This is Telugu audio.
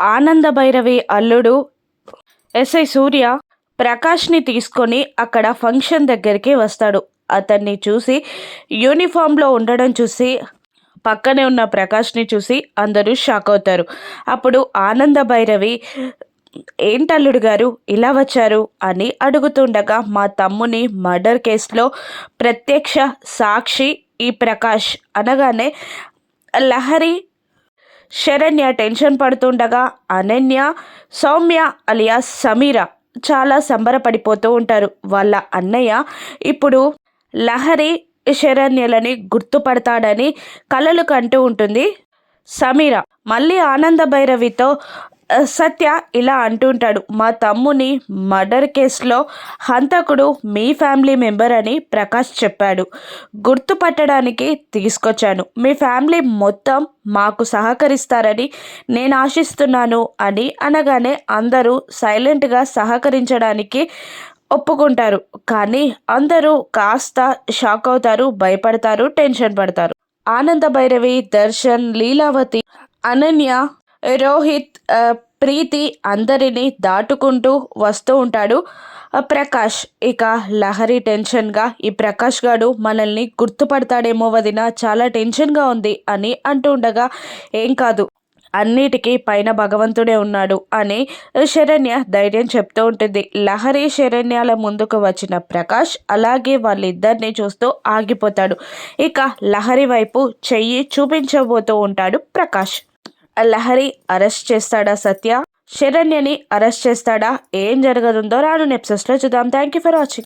ఆనంద భైరవి అల్లుడు ఎస్ఐ సూర్య ప్రకాష్ని తీసుకొని అక్కడ ఫంక్షన్ దగ్గరికి వస్తాడు. అతన్ని చూసి యూనిఫామ్లో ఉండడం చూసి పక్కనే ఉన్న ప్రకాష్ని చూసి అందరూ షాక్ అవుతారు. అప్పుడు ఆనంద భైరవి ఏంటల్లుడు గారు ఇలా వచ్చారు? అని అడుగుతుండగా మా తమ్ముని మర్డర్ కేసులో ప్రత్యక్ష సాక్షి ఈ ప్రకాష్ అనగానే లహరి శరణ్య టెన్షన్ పడుతుండగా అనన్య సౌమ్య అలియా సమీర చాలా సంబరపడిపోతూ ఉంటారు. వాళ్ళ అన్నయ్య ఇప్పుడు లహరి శరణ్యలని గుర్తుపడతాడని కలలు కంటూ ఉంటుంది. సమీర మళ్ళీ ఆనంద భైరవితో సత్య ఇలా అంటుంటాడు మా తమ్ముని మర్డర్ కేసులో హంతకుడు మీ ఫ్యామిలీ మెంబర్ అని ప్రకాష్ చెప్పాడు. గుర్తుపట్టడానికి తీసుకొచ్చాను. మీ ఫ్యామిలీ మొత్తం మాకు సహకరిస్తారని నేను ఆశిస్తున్నాను అని అనగానే అందరూ సైలెంట్గా సహకరించడానికి ఒప్పుకుంటారు. కానీ అందరూ కాస్త షాక్ అవుతారు భయపడతారు టెన్షన్ పడతారు. ఆనంద భైరవి దర్శన్ లీలావతి అనన్య రోహిత్ ప్రీతి అందరినీ దాటుకుంటూ వస్తూ ఉంటాడు. ప్రకాష్ ఇక లహరి టెన్షన్గా ఈ ప్రకాష్ గాడు మనల్ని గుర్తుపడతాడేమో వదిన చాలా టెన్షన్గా ఉంది అని అంటూ ఉండగా ఏం కాదు అన్నిటికీ పైన భగవంతుడే ఉన్నాడు అని శరణ్య ధైర్యం చెప్తూ ఉంటుంది. లహరి శరణ్యాల ముందుకు వచ్చిన ప్రకాష్ అలాగే వాళ్ళిద్దరిని చూస్తూ ఆగిపోతాడు. ఇక లహరి వైపు చెయ్యి చూపించబోతూ ఉంటాడు ప్రకాష్. లహరి అరెస్ట్ చేస్తాడా సత్య? శరణ్యని అరెస్ట్ చేస్తాడా? ఏం జరగదుందో రాను నెప్సెస్లో చూద్దాం. Thank you for watching